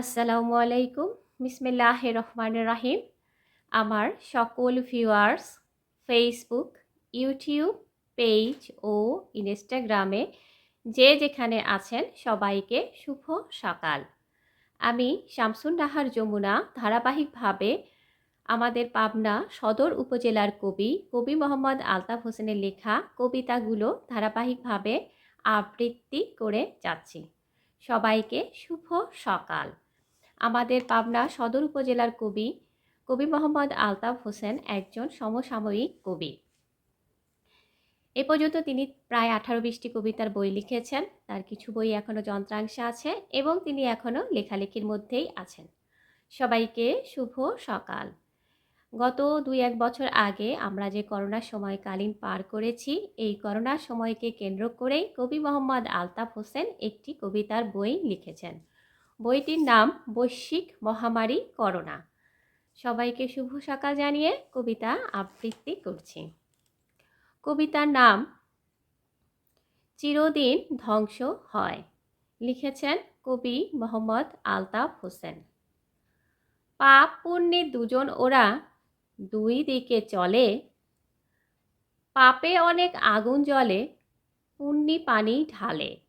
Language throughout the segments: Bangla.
আসসালামু আলাইকুম। বিসমিল্লাহ রহমান রাহিম। আমার সকল ভিউয়ার্স ফেসবুক ইউটিউব পেজ ও ইনস্টাগ্রামে যে যেখানে আছেন সবাইকে শুভ সকাল। আমি শামসুন নাহার যমুনা ধারাবাহিকভাবে আমাদের পাবনা সদর উপজেলার কবি কবি মোহাম্মদ আলতাফ হোসেনের লেখা কবিতাগুলো ধারাবাহিকভাবে আবৃত্তি করে যাচ্ছি। সবাইকে শুভ সকাল। আমাদের পাবনা সদর উপজেলার কবি কবি মোহাম্মদ আলতাফ হোসেন একজন সমসাময়িক কবি। এ পর্যন্ত তিনি প্রায় আঠারো বিশটি কবিতার বই লিখেছেন, তার কিছু বই এখনও যন্ত্রাংশে আছে এবং তিনি এখনও লেখালেখির মধ্যেই আছেন। সবাইকে শুভ সকাল। গত দুই এক বছর আগে আমরা যে করোনার সময়কালীন পার করেছি, এই করোনার সময়কে কেন্দ্র করেই কবি মোহাম্মদ আলতাফ হোসেন একটি কবিতার বই লিখেছেন। বইটির নাম বৈশ্বিক মহামারী করোনা। সবাইকে শুভ সকাল জানিয়ে কবিতা আবৃত্তি করছি। কবিতার নাম চিরদিন ধ্বংস হয় লিখেছেন কবি মোহাম্মদ আলতাফ হোসেন। পাপ পুণ্যে দুজন ওরা দুই দিকে চলে, পাপে অনেক আগুন জ্বলে, পুণ্যি পানি ঢালে।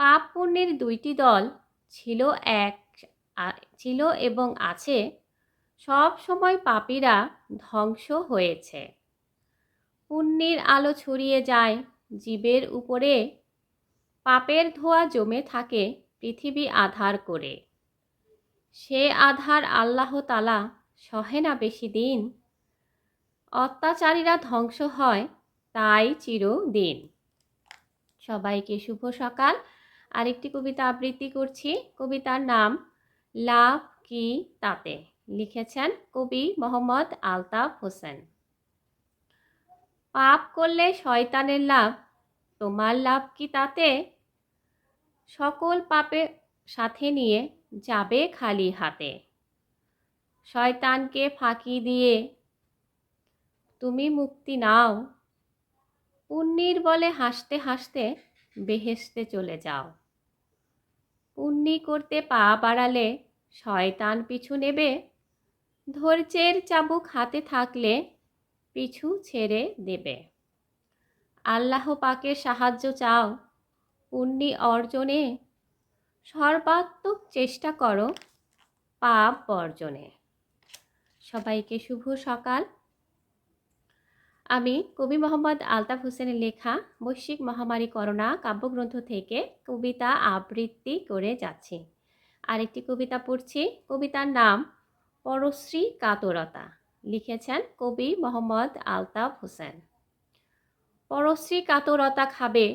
পাপ পুণ্যের দুইটি দল ছিল এক ছিল এবং আছে। সব সময় পাপীরা ধ্বংস হয়েছে। পুণ্যের আলো ছড়িয়ে যায়, জীবের উপরে পাপের ধোয়া জমে থাকে, পৃথিবী আধার করে। সে আধার আল্লাহ তালা সহে না বেশি দিন। অত্যাচারীরা ধ্বংস হয়, তাই চিরদিন। সবাইকে শুভ সকাল। আরেকটি কবিতা আবৃত্তি করছি। কবিতার নাম, লাভ কি তাতে? লিখেছেন কবি মোহাম্মদ আলতাফ হোসেন। পাপ করলে শয়তানের লাভ, তোমার লাভ কি তাতে? সকল পাপে সাথে নিয়ে যাবে খালি হাতে। শয়তানকে ফাঁকি দিয়ে তুমি মুক্তি নাও। পুণ্যির বলে হাসতে হাসতে বেহেসতে চলে যাও। পুণ্যি করতে পা বাড়ালে শয়তান পিছু নেবে। ধৈর্যের চাবুক হাতে থাকলে পিছু ছেড়ে দেবে। আল্লাহ পাকের সাহায্য চাও পুণ্যি অর্জনে। সর্বাত্মক চেষ্টা করো, পাপ বর্জনে। সবাইকে শুভ সকাল। আমি কবি মোহাম্মদ আলতাফ হোসেনের লেখা বৈশ্বিক মহামারী করোনা কাব্যগ্রন্থ থেকে কবিতা আবৃত্তি করে যাচ্ছি। আরেকটি কবিতা পড়ছি, কবিতার নাম পরশ্রী কাতরতা। লিখেছেন কবি মোহাম্মদ আলতাফ হোসেন। পরশ্রী কাতরতা খাবে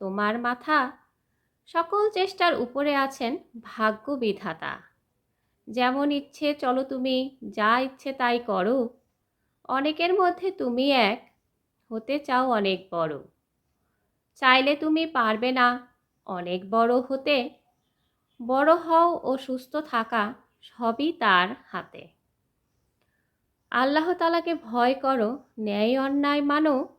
তোমার মাথা। সকল চেষ্টার উপরে আছেন ভাগ্য বিধাতা যেমন ইচ্ছে চলো তুমি, যা ইচ্ছে তাই করো। অনেকের মধ্যে তুমি এক, হতে চাও অনেক বড়। চাইলে তুমি পারবে না অনেক বড় হতে। বড় হও ও সুস্থ থাকা সবই তার হাতে। আল্লাহ তালাকে ভয় করো, ন্যায় অন্যায় মানো।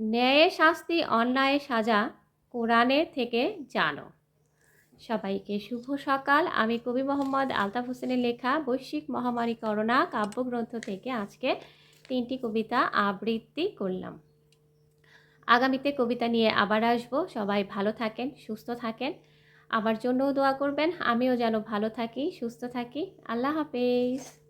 ন্যায়ে শাস্তি অন্যায় সাজা কোরআনের থেকে জানো। সবাইকে শুভ সকাল। আমি কবি মোহাম্মদ আলতাফ হোসেনের লেখা বৈশ্বিক মহামারী করোনা কাব্যগ্রন্থ থেকে আজকে তিনটি কবিতা আবৃত্তি করলাম। আগামীতে কবিতা নিয়ে আবার আসব। সবাই ভালো থাকেন, সুস্থ থাকেন। আমার জন্যও দোয়া করবেন। আমিও যেন ভালো থাকি, সুস্থ থাকি। আল্লাহ হাফেজ।